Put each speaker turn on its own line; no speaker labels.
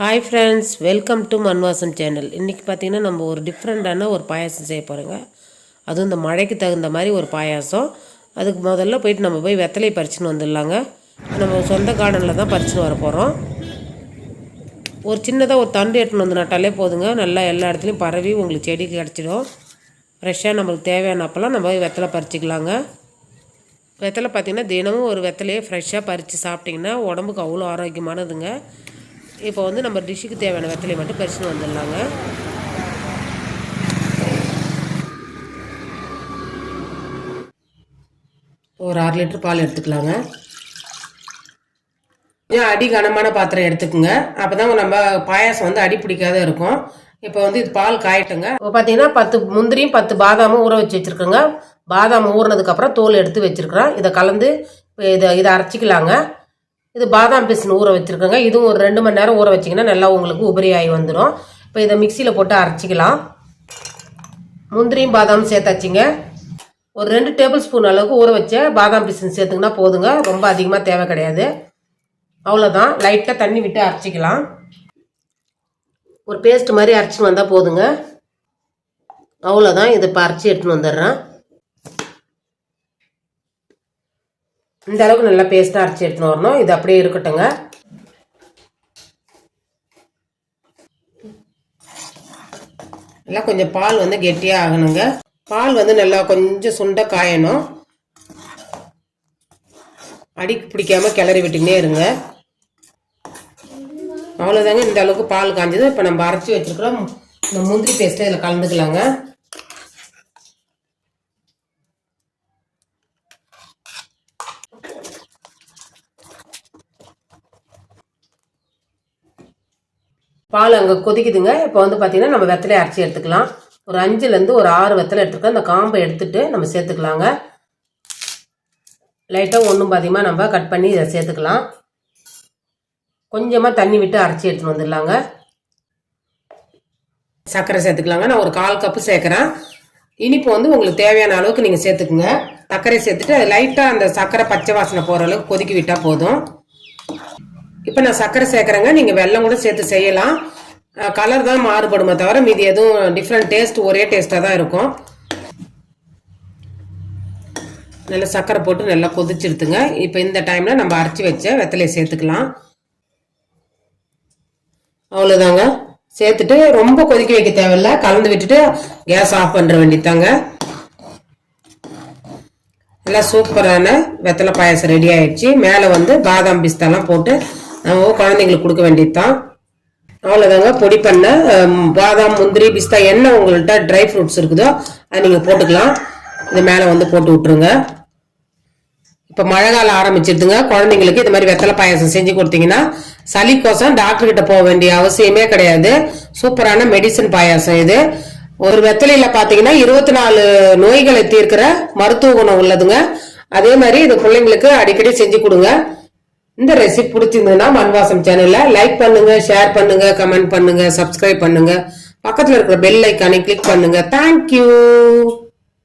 Hi friends welcome to Manvasam channel இன்றைக்கி பார்த்தீங்கன்னா நம்ம ஒரு டிஃப்ரெண்ட்டான ஒரு பாயாசம் செய்ய போகிறோங்க அதுவும் இந்த மழைக்கு தகுந்த மாதிரி ஒரு பாயாசம். அதுக்கு முதல்ல போயிட்டு நம்ம போய் வெத்தலையை பறிச்சுன்னு வந்துடலாங்க. நம்ம சொந்த கார்டனில் தான் பறிச்சுன்னு வர போகிறோம் ஒரு சின்னதாக ஒரு தண்டு எடுத்துன்னு வந்து நட்டாலே போதுங்க. நல்லா எல்லா இடத்துலையும் பரவி உங்களுக்கு செடிக்கு கிடச்சிடும். ஃப்ரெஷ்ஷாக நம்மளுக்கு தேவையான அப்போல்லாம் நம்ம போய் வெத்தலை பறிச்சிக்கலாங்க. வெத்தலை பார்த்திங்கன்னா தினமும் ஒரு வெத்தலையே ஃப்ரெஷ்ஷாக பறித்து சாப்பிட்டிங்கன்னா உடம்புக்கு அவ்வளோ ஆரோக்கியமானதுங்க. இப்போ வந்து நம்ம டிஷ்ஷுக்கு தேவையான வெத்தலையை மட்டும் பறிச்சுன்னு வந்துடலாங்க. ஒரு அரை லிட்டர் பால் எடுத்துக்கலாங்க. கொஞ்சம் அடி கனமான பாத்திரம் எடுத்துக்கோங்க. அப்போ தான் நம்ம பாயாசம் வந்து அடி பிடிக்காத இருக்கும். இப்போ வந்து இது பால் காயட்டுங்க. இப்போ பார்த்தீங்கன்னா பத்து முந்திரியும் பத்து பாதாமும் ஊற வச்சு வச்சுருக்கோங்க. பாதாம் ஊறினதுக்கப்புறம் தோல் எடுத்து வச்சுருக்குறோம். இதை கலந்து இதை இதை அரைச்சிக்கலாங்க. இது பாதாம் பிசின் ஊற வச்சுருக்கோங்க. இதுவும் ஒரு ரெண்டு மணி நேரம் ஊற வச்சிங்கன்னா நல்லா உங்களுக்கு உபரி ஆகி வந்துடும் இப்போ இதை மிக்சியில் போட்டு அரைச்சிக்கலாம். முந்திரியும் பாதாமும் சேர்த்தாச்சுங்க. ஒரு ரெண்டு டேபிள் ஸ்பூன் அளவுக்கு ஊற வச்ச பாதாம் பிசின் சேர்த்துங்கன்னா போதுங்க. ரொம்ப அதிகமாக தேவை கிடையாது. அவ்வளோதான் லைட்டாக தண்ணி விட்டு அரைச்சிக்கலாம். ஒரு பேஸ்ட் மாதிரி அரைச்சின்னு வந்தால் போதுங்க. அவ்வளோதான் இதை இப்போ அரைச்சி எடுத்துன்னு வந்துடுறேன். இந்த அளவுக்கு நல்லா பேஸ்ட்டாக அரைச்சி எடுத்துன்னு வரணும். இது அப்படியே இருக்கட்டுங்க நல்லா கொஞ்சம் பால் வந்து கெட்டியாக ஆகணுங்க. பால் வந்து நல்லா கொஞ்சம் சுண்ட காயணும். அடி பிடிக்காம கிளறி விட்டுக்கினே இருங்க. அவ்வளோதாங்க இந்த அளவுக்கு பால் காஞ்சது. இப்போ நம்ம அரைச்சி வச்சுருக்கிறோம் இந்த முந்திரி பேஸ்ட்டை இதில் கலந்துக்கலாங்க. பால் அங்கே கொதிக்குதுங்க. இப்போ வந்து பார்த்தீங்கன்னா நம்ம வெத்தலையை அரைச்சி எடுத்துக்கலாம். ஒரு அஞ்சுலேருந்து ஒரு ஆறு வெத்தலை எடுத்துக்கலாம் அந்த காம்பை எடுத்துட்டு நம்ம சேர்த்துக்கலாங்க. லைட்டாக ஒன்றும் பாதிகமாக நம்ம கட் பண்ணி இதை சேர்த்துக்கலாம். கொஞ்சமாக தண்ணி விட்டு அரைச்சி எடுத்துகிட்டு வந்துடலாங்க. சர்க்கரை சேர்த்துக்கலாங்க. நான் ஒரு கால் கப்பு சேர்க்குறேன். இனிப்பு வந்து உங்களுக்கு தேவையான அளவுக்கு நீங்கள் சேர்த்துக்குங்க. சர்க்கரை சேர்த்துட்டு லைட்டாக அந்த சர்க்கரை பச்சை வாசனை போகிற அளவுக்கு கொதிக்க விட்டால் போதும். இப்போ நான் சர்க்கரை சேர்க்குறேங்க. நீங்கள் வெல்லம் கூட சேர்த்து செய்யலாம். கலர் தான் மாறுபடுமே தவிர மீதி எதுவும் டிஃப்ரெண்ட் டேஸ்ட் ஒரே டேஸ்ட்டாக தான் இருக்கும். நல்லா சர்க்கரை போட்டு நல்லா கொதிச்சிருத்துங்க. இப்போ இந்த டைமில் நம்ம அரைச்சி வச்ச வெத்தலையை சேர்த்துக்கலாம். அவ்வளோதாங்க சேர்த்துட்டு ரொம்ப கொதிக்க வைக்க தேவையில்ல. கலந்து விட்டுட்டு கேஸ் ஆஃப் பண்ணுற வேண்டியதாங்க நல்லா சூப்பரான வெத்தலை பாயாசம் ரெடி ஆயிடுச்சு. மேலே வந்து பாதாம் பிஸ்தாலாம் போட்டு நம்ம குழந்தைங்களுக்கு கொடுக்க வேண்டியது தான் அவ்வளோதாங்க பொடி பண்ண பாதாம் முந்திரி பிஸ்தா என்ன உங்கள்கிட்ட ட்ரை ஃப்ரூட்ஸ் இருக்குதோ அதை நீங்கள் போட்டுக்கலாம். இது மேலே வந்து போட்டு விட்ருங்க இப்போ மழை காலம் ஆரம்பிச்சிருதுங்க. குழந்தைங்களுக்கு இது மாதிரி வெத்தலை பாயாசம் செஞ்சு கொடுத்தீங்கன்னா சளி கோசம் போக வேண்டிய அவசியமே கிடையாது. சூப்பரான மெடிசன் பாயாசம் இது. ஒரு வெத்தலையில பார்த்தீங்கன்னா இருபத்தி நாலு நோய்களை தீர்க்கிற மருத்துவ குணம் உள்ளதுங்க. அதே மாதிரி இது பிள்ளைங்களுக்கு அடிக்கடி செஞ்சு கொடுங்க. இந்த ரெசிபி பிடிச்சிருந்ததுன்னா மண்வாசம் சேனல்ல லைக் பண்ணுங்க ஷேர் பண்ணுங்க கமெண்ட் பண்ணுங்க சப்ஸ்கிரைப் பண்ணுங்க. பக்கத்துல இருக்கிற பெல் ஐக்கானை கிளிக் பண்ணுங்க. தேங்க்யூ